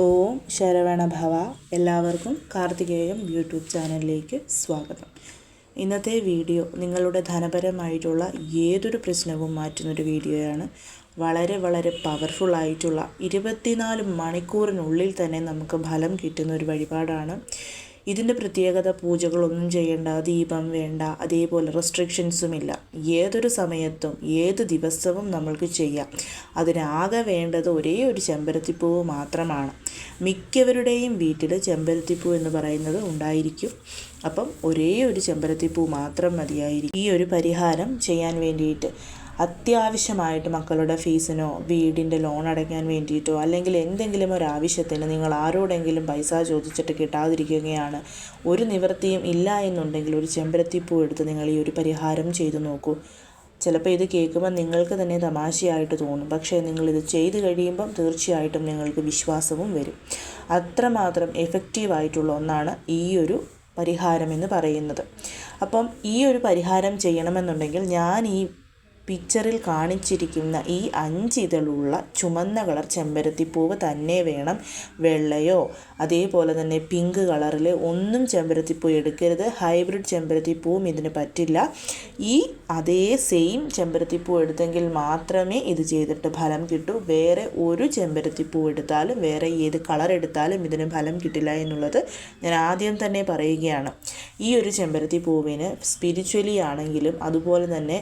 ഓം ശരവണ ഭവ എല്ലാവർക്കും കാർത്തികേയം യൂട്യൂബ് ചാനലിലേക്ക് സ്വാഗതം. ഇന്നത്തെ വീഡിയോ നിങ്ങളുടെ ധനപരമായിട്ടുള്ള ഏതൊരു പ്രശ്നവും മാറ്റുന്നൊരു വീഡിയോയാണ്. വളരെ വളരെ പവർഫുൾ ആയിട്ടുള്ള ഇരുപത്തിനാല് മണിക്കൂറിനുള്ളിൽ തന്നെ നമുക്ക് ഫലം കിട്ടുന്ന ഒരു വഴിപാടാണ്. ഇതിന്റെ പ്രത്യേകത പൂജകളൊന്നും ചെയ്യേണ്ട ദീപം വേണ്ട അതേപോലെ റെസ്ട്രിക്ഷൻസും ഇല്ല ഏതൊരു സമയത്തും ഏത് ദിവസവും നമ്മൾക്ക് ചെയ്യാം. അതിനാകെ വേണ്ടത് ഒരേ ഒരു ചെമ്പരത്തിപ്പൂവ് മാത്രമാണ്. മിക്കവരുടെയും വീട്ടിൽ ചെമ്പരത്തിപ്പൂ എന്ന് പറയുന്നത് ഉണ്ടായിരിക്കും. അപ്പം ഒരേ ഒരു ചെമ്പരത്തിപ്പൂ മാത്രം മതിയായിരിക്കും. ഈ ഒരു പരിഹാരം ചെയ്യാൻ വേണ്ടിയിട്ട് അത്യാവശ്യമായിട്ട് മക്കളുടെ ഫീസിനോ വീടിന്റെ ലോൺ അടയ്ക്കാൻ വേണ്ടിയിട്ടോ അല്ലെങ്കിൽ എന്തെങ്കിലും ഒരു ആവശ്യത്തിന് നിങ്ങൾ ആരോടെങ്കിലും പൈസ ചോദിച്ചിട്ട് കിട്ടാതിരിക്കുകയാണ്. ഒരു നിവൃത്തിയും ഇല്ല എന്നുണ്ടെങ്കിൽ ഒരു ചെമ്പരത്തിപ്പൂ എടുത്ത് നിങ്ങൾ ഈ ഒരു പരിഹാരം ചെയ്തു നോക്കൂ. ചിലപ്പോൾ ഇത് കേൾക്കുമ്പോൾ നിങ്ങൾക്ക് തന്നെ തമാശയായിട്ട് തോന്നും. പക്ഷേ നിങ്ങളിത് ചെയ്തു കഴിയുമ്പം തീർച്ചയായിട്ടും നിങ്ങൾക്ക് വിശ്വാസവും വരും. അത്രമാത്രം എഫക്റ്റീവായിട്ടുള്ള ഒന്നാണ് ഈ ഒരു പരിഹാരം എന്ന് പറയുന്നത്. അപ്പം ഈ ഒരു പരിഹാരം ചെയ്യണമെന്നുണ്ടെങ്കിൽ ഞാൻ ഈ പിക്ചറിൽ കാണിച്ചിരിക്കുന്ന ഈ അഞ്ചിതളുള്ള ചുമന്ന കളർ ചെമ്പരത്തിപ്പൂവ് തന്നെ വേണം വെള്ളയോ. അതേപോലെ തന്നെ പിങ്ക് കളറിൽ ഒന്നും ചെമ്പരത്തിപ്പൂ എടുക്കരുത്. ഹൈബ്രിഡ് ചെമ്പരത്തിപ്പൂവും ഇതിന് പറ്റില്ല. ഈ അതേ സെയിം ചെമ്പരത്തിപ്പൂ എടുത്തെങ്കിൽ മാത്രമേ ഇത് ചെയ്തിട്ട് ഫലം കിട്ടൂ. വേറെ ഒരു ചെമ്പരത്തിപ്പൂ എടുത്താലും വേറെ ഏത് കളർ എടുത്താലും ഇതിന് ഫലം കിട്ടില്ല എന്നുള്ളത് ഞാൻ ആദ്യം തന്നെ പറയുകയാണ്. ഈ ഒരു ചെമ്പരത്തി പൂവിന് സ്പിരിച്വലി ആണെങ്കിലും അതുപോലെ തന്നെ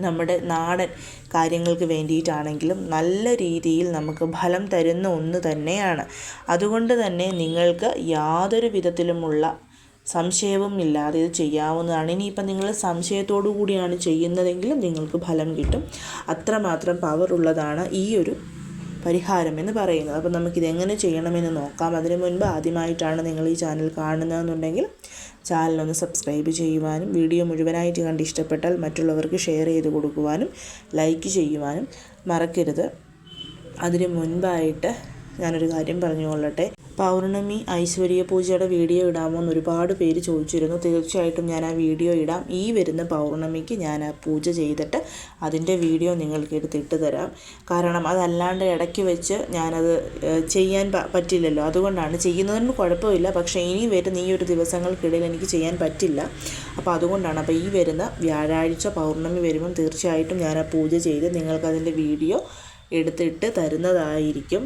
നമ്മുടെ നാടൻ കാര്യങ്ങൾക്ക് വേണ്ടിയിട്ടാണെങ്കിലും നല്ല രീതിയിൽ നമുക്ക് ഫലം തരുന്ന ഒന്ന് തന്നെയാണ്. അതുകൊണ്ട് തന്നെ നിങ്ങൾക്ക് യാതൊരു വിധത്തിലുമുള്ള സംശയവും ഇല്ലാതെ ഇത് ചെയ്യാവുന്നതാണ്. ഇനിയിപ്പം നിങ്ങൾ സംശയത്തോടു കൂടിയാണ് ചെയ്യുന്നതെങ്കിലും നിങ്ങൾക്ക് ഫലം കിട്ടും. അത്രമാത്രം പവർ ഉള്ളതാണ് ഈ ഒരു പരിഹാരം എന്ന് പറയുന്നത്. അപ്പോൾ നമുക്കിത് എങ്ങനെ ചെയ്യണമെന്ന് നോക്കാം. അതിനു മുൻപ് ആദ്യമായിട്ടാണ് നിങ്ങൾ ഈ ചാനൽ കാണുന്നതെന്നുണ്ടെങ്കിൽ ചാനലൊന്ന് സബ്സ്ക്രൈബ് ചെയ്യുവാനും വീഡിയോ മുഴുവനായിട്ട് കണ്ട് ഇഷ്ടപ്പെട്ടാൽ മറ്റുള്ളവർക്ക് ഷെയർ ചെയ്ത് കൊടുക്കുവാനും ലൈക്ക് ചെയ്യുവാനും മറക്കരുത്. അതിന് മുൻപായിട്ട് ഞാനൊരു കാര്യം പറഞ്ഞുകൊള്ളട്ടെ. പൗർണമി ഐശ്വര്യ പൂജയുടെ വീഡിയോ ഇടാമോ എന്ന് ഒരുപാട് പേര് ചോദിച്ചിരുന്നു. തീർച്ചയായിട്ടും ഞാൻ ആ വീഡിയോ ഇടാം. ഈ വരുന്ന പൗർണമിക്ക് ഞാൻ ആ പൂജ ചെയ്തിട്ട് അതിന്റെ വീഡിയോ നിങ്ങൾക്ക് എടുത്തിട്ട് തരാം. കാരണം അതല്ലാണ്ട് ഇടയ്ക്ക് വെച്ച് ഞാനത് ചെയ്യാൻ പറ്റില്ലല്ലോ. അതുകൊണ്ടാണ് ചെയ്യുന്നതിന് കുഴപ്പമില്ല. പക്ഷേ ഇനി വരുന്ന ഈ ഒരു ദിവസങ്ങൾക്കിടയിൽ എനിക്ക് ചെയ്യാൻ പറ്റില്ല. അപ്പോൾ അതുകൊണ്ടാണ് അപ്പോൾ ഈ വരുന്ന വ്യാഴാഴ്ച പൗർണമി വരുമ്പം തീർച്ചയായിട്ടും ഞാൻ ആ പൂജ ചെയ്ത് നിങ്ങൾക്കതിന്റെ വീഡിയോ എടുത്തിട്ട് തരുന്നതായിരിക്കും.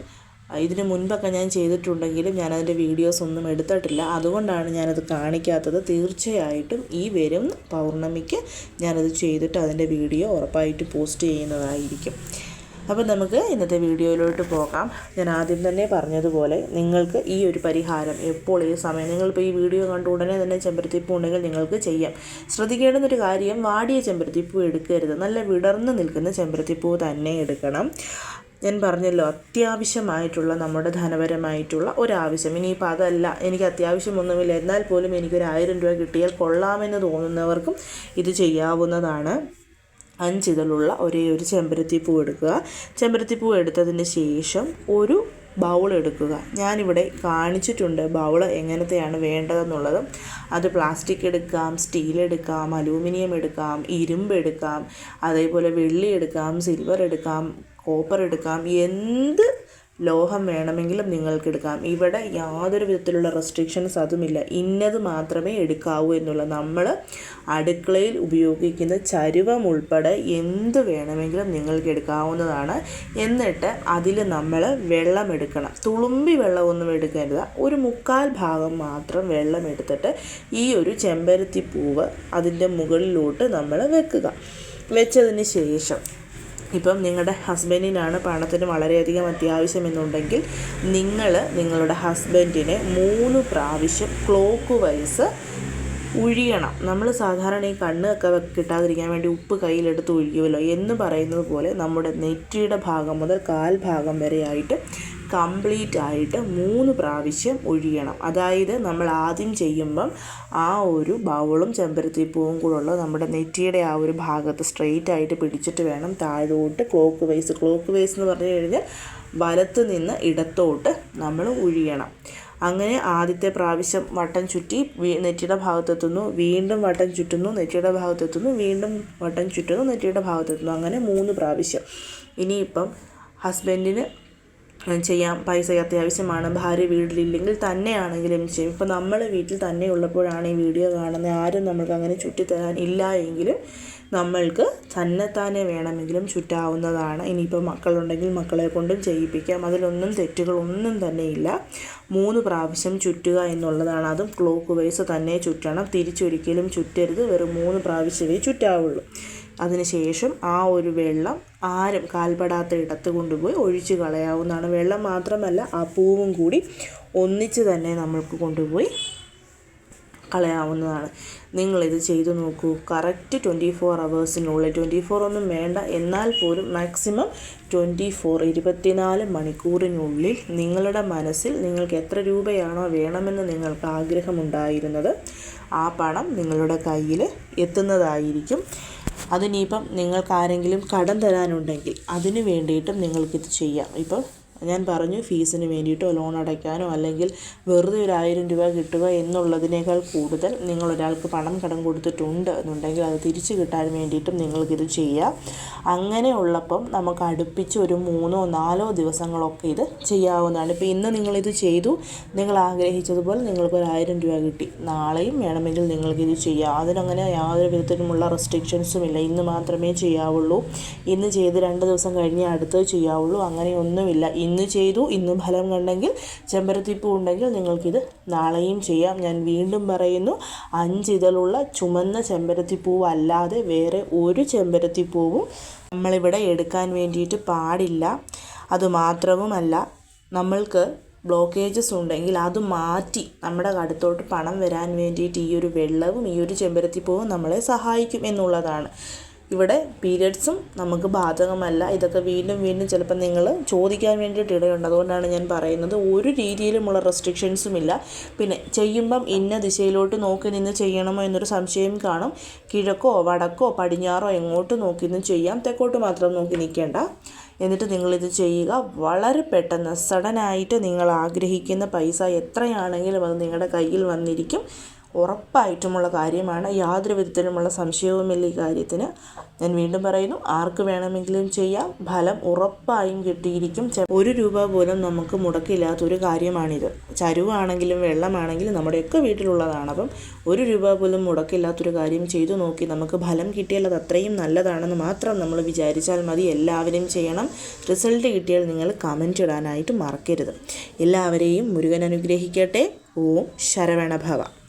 ഇതിന് മുൻപൊക്കെ ഞാൻ ചെയ്തിട്ടുണ്ടെങ്കിലും ഞാൻ ഞാനതിന്റെ വീഡിയോസ് ഒന്നും എടുത്തിട്ടില്ല. അതുകൊണ്ടാണ് ഞാനത് കാണിക്കാത്തത്. തീർച്ചയായിട്ടും ഈ വരും പൗർണമിക്ക് ഞാനത് ചെയ്തിട്ട് അതിന്റെ വീഡിയോ ഉറപ്പായിട്ട് പോസ്റ്റ് ചെയ്യുന്നതായിരിക്കും. അപ്പോൾ നമുക്ക് ഇന്നത്തെ വീഡിയോയിലോട്ട് പോകാം. ഞാൻ ആദ്യം തന്നെ പറഞ്ഞതുപോലെ നിങ്ങൾക്ക് ഈ ഒരു പരിഹാരം എപ്പോൾ ഈ സമയം നിങ്ങളിപ്പോൾ ഈ വീഡിയോ കണ്ട ഉടനെ തന്നെ ചെമ്പരത്തിപ്പൂ ഉണ്ടെങ്കിൽ നിങ്ങൾക്ക് ചെയ്യാം. ശ്രദ്ധിക്കേണ്ടുന്നൊരു കാര്യം വാടിയ ചെമ്പരത്തിപ്പൂ എടുക്കരുത്. നല്ല വിടർന്ന് നിൽക്കുന്ന ചെമ്പരത്തിപ്പൂ തന്നെ എടുക്കണം. ഞാൻ പറഞ്ഞല്ലോ അത്യാവശ്യമായിട്ടുള്ള നമ്മുടെ ധനപരമായിട്ടുള്ള ഒരാവശ്യം. ഇനിയിപ്പോൾ അതല്ല എനിക്ക് അത്യാവശ്യമൊന്നുമില്ല എന്നാൽ പോലും എനിക്കൊരു ആയിരം രൂപ കിട്ടിയാൽ കൊള്ളാമെന്ന് തോന്നുന്നവർക്കും ഇത് ചെയ്യാവുന്നതാണ്. അഞ്ചിതളുള്ള ഒരേ ഒരു ചെമ്പരത്തിപ്പൂ എടുക്കുക. ചെമ്പരത്തിപ്പൂ എടുത്തതിന് ശേഷം ഒരു ബൗൾ എടുക്കുക. ഞാനിവിടെ കാണിച്ചിട്ടുണ്ട് ബൗൾ എങ്ങനത്തെയാണ് വേണ്ടതെന്നുള്ളത്. അത് പ്ലാസ്റ്റിക് എടുക്കാം സ്റ്റീൽ എടുക്കാം അലൂമിനിയം എടുക്കാം ഇരുമ്പ് എടുക്കാം അതേപോലെ വെള്ളി എടുക്കാം സിൽവർ എടുക്കാം കോപ്പർ എടുക്കാം. എന്ത് ലോഹം വേണമെങ്കിലും നിങ്ങൾക്ക് എടുക്കാം. ഇവിടെ യാതൊരു വിധത്തിലുള്ള റെസ്ട്രിക്ഷൻസ് അതുമില്ല. ഇന്നത് മാത്രമേ എടുക്കാവൂ എന്നുള്ള. നമ്മൾ അടുക്കളയിൽ ഉപയോഗിക്കുന്ന ചരുവം ഉൾപ്പെടെ എന്ത് വേണമെങ്കിലും നിങ്ങൾക്ക് എടുക്കാവുന്നതാണ്. എന്നിട്ട് അതിൽ നമ്മൾ വെള്ളം എടുക്കണം. തുളുമ്പി വെള്ളമൊന്നും എടുക്കരുത്. ഒരു മുക്കാൽ ഭാഗം മാത്രം വെള്ളം എടുത്തിട്ട് ഈ ഒരു ചെമ്പരത്തി പൂവ് അതിന്റെ മുകളിലോട്ട് നമ്മൾ വെക്കുക. വെച്ചതിന് ശേഷം ഇപ്പം നിങ്ങളുടെ ഹസ്ബൻഡിനാണ് പണത്തിന് വളരെയധികം അത്യാവശ്യമെന്നുണ്ടെങ്കിൽ നിങ്ങൾ നിങ്ങളുടെ ഹസ്ബൻഡിനെ മൂന്ന് പ്രാവശ്യം ക്ലോക്ക് വൈസ് ഉഴിയണം. നമ്മൾ സാധാരണ ഈ കണ്ണൊക്കെ കിട്ടാതിരിക്കാൻ വേണ്ടി ഉപ്പ് കയ്യിലെടുത്ത് ഒഴിക്കുമല്ലോ എന്ന് പറയുന്നത് പോലെ നമ്മുടെ നെറ്റിയുടെ ഭാഗം മുതൽ കാൽ ഭാഗം വരെയായിട്ട് കംപ്ലീറ്റ് ആയിട്ട് മൂന്ന് പ്രാവശ്യം ഒഴിയണം. അതായത് നമ്മൾ ആദ്യം ചെയ്യുമ്പം ആ ഒരു ബൗളും ചെമ്പരത്തിപ്പൂവും ഉള്ള നമ്മുടെ നെറ്റിയുടെ ആ ഒരു ഭാഗത്ത് സ്ട്രെയിറ്റ് ആയിട്ട് പിടിച്ചിട്ട് വേണം താഴോട്ട് ക്ലോക്ക് വൈസ് ക്ലോക്ക് വൈസ് എന്ന് പറഞ്ഞു കഴിഞ്ഞാൽ വലത്ത് നിന്ന് ഇടത്തോട്ട് നമ്മൾ ഒഴിയണം. അങ്ങനെ ആദ്യത്തെ പ്രാവശ്യം വട്ടം ചുറ്റി നെറ്റിയുടെ ഭാഗത്തെത്തുന്നു വീണ്ടും വട്ടം ചുറ്റുന്നു നെറ്റിയുടെ ഭാഗത്തെത്തുന്നു വീണ്ടും വട്ടം ചുറ്റുന്നു നെറ്റിയുടെ ഭാഗത്തെത്തുന്നു അങ്ങനെ മൂന്ന് പ്രാവശ്യം. ഇനിയിപ്പം ഹസ്ബൻഡിന് ചെയ്യാം. പൈസ അത്യാവശ്യമാണ്. ഭാര്യ വീട്ടിലില്ലെങ്കിൽ തന്നെയാണെങ്കിലും ചെയ്യും ഇപ്പോൾ നമ്മൾ വീട്ടിൽ തന്നെ ഉള്ളപ്പോഴാണ് ഈ വീഡിയോ കാണുന്നത്. ആരും നമ്മൾക്ക് അങ്ങനെ ചുറ്റിത്തരാൻ ഇല്ല എങ്കിൽ നമ്മൾക്ക് തന്നെത്താനെ വേണമെങ്കിലും ചുറ്റാവുന്നതാണ്. ഇനിയിപ്പോൾ മക്കളുണ്ടെങ്കിൽ മക്കളെ കൊണ്ടും ചെയ്യിപ്പിക്കാം. അതിലൊന്നും തെറ്റുകളൊന്നും തന്നെ ഇല്ല. മൂന്ന് പ്രാവശ്യം ചുറ്റുക എന്നുള്ളതാണ്. അതും ക്ലോക്ക് വൈസ് തന്നെ ചുറ്റണം. തിരിച്ചൊരിക്കലും ചുറ്റരുത്. വെറും മൂന്ന് പ്രാവശ്യമേ ചുറ്റാവുള്ളൂ. അതിനുശേഷം ആ ഒരു വെള്ളം ആരും കാൽപ്പെടാത്ത ഇടത്ത് കൊണ്ടുപോയി ഒഴിച്ച് കളയാവുന്നതാണ്. വെള്ളം മാത്രമല്ല ആ പൂവും കൂടി ഒന്നിച്ച് തന്നെ നമ്മൾക്ക് കൊണ്ടുപോയി കളയാവുന്നതാണ്. നിങ്ങളിത് ചെയ്തു നോക്കൂ. കറക്റ്റ് ട്വന്റി ഫോർ അവേഴ്സിനുള്ളിൽ ട്വന്റി ഫോർ ഒന്നും വേണ്ട എന്നാൽ പോലും മാക്സിമം ട്വന്റി ഫോർ ഇരുപത്തിനാല് മണിക്കൂറിനുള്ളിൽ നിങ്ങളുടെ മനസ്സിൽ നിങ്ങൾക്ക് എത്ര രൂപയാണോ വേണമെന്ന് നിങ്ങൾക്ക് ആഗ്രഹമുണ്ടായിരുന്നത് ആ പണം നിങ്ങളുടെ കയ്യിൽ എത്തുന്നതായിരിക്കും. അതിനിപ്പം നിങ്ങൾക്ക് ആരെങ്കിലും കടം തരാനുണ്ടെങ്കിൽ അതിന് വേണ്ടിയിട്ടും നിങ്ങൾക്കിത് ചെയ്യാം. ഇപ്പം ഞാൻ പറഞ്ഞു ഫീസിന് വേണ്ടിയിട്ടോ ലോൺ അടയ്ക്കാനോ അല്ലെങ്കിൽ വെറുതെ ഒരു ആയിരം രൂപ കിട്ടുക എന്നുള്ളതിനേക്കാൾ കൂടുതൽ നിങ്ങൾ ഒരാൾക്ക് പണം കടം കൊടുത്തിട്ടുണ്ട് എന്നുണ്ടെങ്കിൽ അത് തിരിച്ചു കിട്ടാൻ വേണ്ടിയിട്ടും നിങ്ങൾക്കിത് ചെയ്യാം. അങ്ങനെ ഉള്ളപ്പം നമുക്ക് അടുപ്പിച്ച് ഒരു മൂന്നോ നാലോ ദിവസങ്ങളൊക്കെ ഇത് ചെയ്യാവുന്നതാണ്. ഇപ്പോൾ ഇന്ന് നിങ്ങളിത് ചെയ്തു നിങ്ങൾ ആഗ്രഹിച്ചതുപോലെ നിങ്ങൾക്ക് ഒരു ആയിരം രൂപ കിട്ടി. നാളെയും വേണമെങ്കിൽ നിങ്ങൾക്കിത് ചെയ്യാം. അതിനങ്ങനെ യാതൊരു വിധത്തിലുമുള്ള റെസ്ട്രിക്ഷൻസും ഇല്ല. ഇന്ന് മാത്രമേ ചെയ്യാവുള്ളൂ. ഇന്ന് ചെയ്ത് രണ്ട് ദിവസം കഴിഞ്ഞ് അടുത്തത് ചെയ്യാവുള്ളൂ. അങ്ങനെയൊന്നുമില്ല ഇന്ന് ചെയ്തു ഇന്ന് ഫലം കണ്ടെങ്കിൽ ചെമ്പരത്തിപ്പൂ ഉണ്ടെങ്കിൽ നിങ്ങൾക്കിത് നാളെയും ചെയ്യാം. ഞാൻ വീണ്ടും പറയുന്നു അഞ്ചിതളുള്ള ചുമന്ന ചെമ്പരത്തിപ്പൂവ് അല്ലാതെ വേറെ ഒരു ചെമ്പരത്തിപ്പൂവും നമ്മളിവിടെ എടുക്കാൻ വേണ്ടിയിട്ട് പാടില്ല. അതുമാത്രവുമല്ല നമ്മൾക്ക് ബ്ലോക്കേജസ് ഉണ്ടെങ്കിൽ അത് മാറ്റി നമ്മുടെ അടുത്തോട്ട് പണം വരാൻ വേണ്ടിയിട്ട് ഈ ഒരു വെള്ളവും ഈ ഒരു ചെമ്പരത്തിപ്പൂവും നമ്മളെ സഹായിക്കും എന്നുള്ളതാണ്. ഇവിടെ പീരിയഡ്സും നമുക്ക് ബാധകമല്ല. ഇതൊക്കെ വീണ്ടും വീണ്ടും ചിലപ്പോൾ നിങ്ങൾ ചോദിക്കാൻ വേണ്ടിയിട്ട് ഇടയുണ്ട്. അതുകൊണ്ടാണ് ഞാൻ പറയുന്നത്. ഒരു രീതിയിലുമുള്ള റെസ്ട്രിക്ഷൻസും ഇല്ല പിന്നെ ചെയ്യുമ്പം ഇന്ന ദിശയിലോട്ട് നോക്കി നിന്ന് ചെയ്യണമോ എന്നൊരു സംശയം കാണും. കിഴക്കോ വടക്കോ പടിഞ്ഞാറോ എങ്ങോട്ട് നോക്കി നിന്ന് ചെയ്യാം. തെക്കോട്ട് മാത്രം നോക്കി നിൽക്കേണ്ട. എന്നിട്ട് നിങ്ങളിത് ചെയ്യുക. വളരെ പെട്ടെന്ന് സഡനായിട്ട് നിങ്ങൾ ആഗ്രഹിക്കുന്ന പൈസ എത്രയാണെങ്കിലും അത് നിങ്ങളുടെ കയ്യിൽ വന്നിരിക്കും. ഉറപ്പായിട്ടുമുള്ള കാര്യമാണ്. യാതൊരു വിധത്തിലുമുള്ള സംശയവുമില്ല ഈ കാര്യത്തിന്. ഞാൻ വീണ്ടും പറയുന്നു ആർക്ക് വേണമെങ്കിലും ചെയ്യാം. ഫലം ഉറപ്പായും കിട്ടിയിരിക്കും. ഒരു രൂപ പോലും നമുക്ക് മുടക്കില്ലാത്ത ഒരു കാര്യമാണിത്. ചരുവാണെങ്കിലും വെള്ളമാണെങ്കിലും നമ്മുടെയൊക്കെ വീട്ടിലുള്ളതാണ്. അപ്പം ഒരു രൂപ പോലും മുടക്കില്ലാത്തൊരു കാര്യം ചെയ്തു നോക്കി നമുക്ക് ഫലം കിട്ടിയാൽ അത് അത്രയും നല്ലതാണെന്ന് മാത്രം നമ്മൾ വിചാരിച്ചാൽ മതി. എല്ലാവരും ചെയ്യണം. റിസൾട്ട് കിട്ടിയാൽ നിങ്ങൾ കമന്റ് ഇടാനായിട്ട് മറക്കരുത്. എല്ലാവരെയും മുരുകൻ അനുഗ്രഹിക്കട്ടെ. ഓം ശരവണഭവ.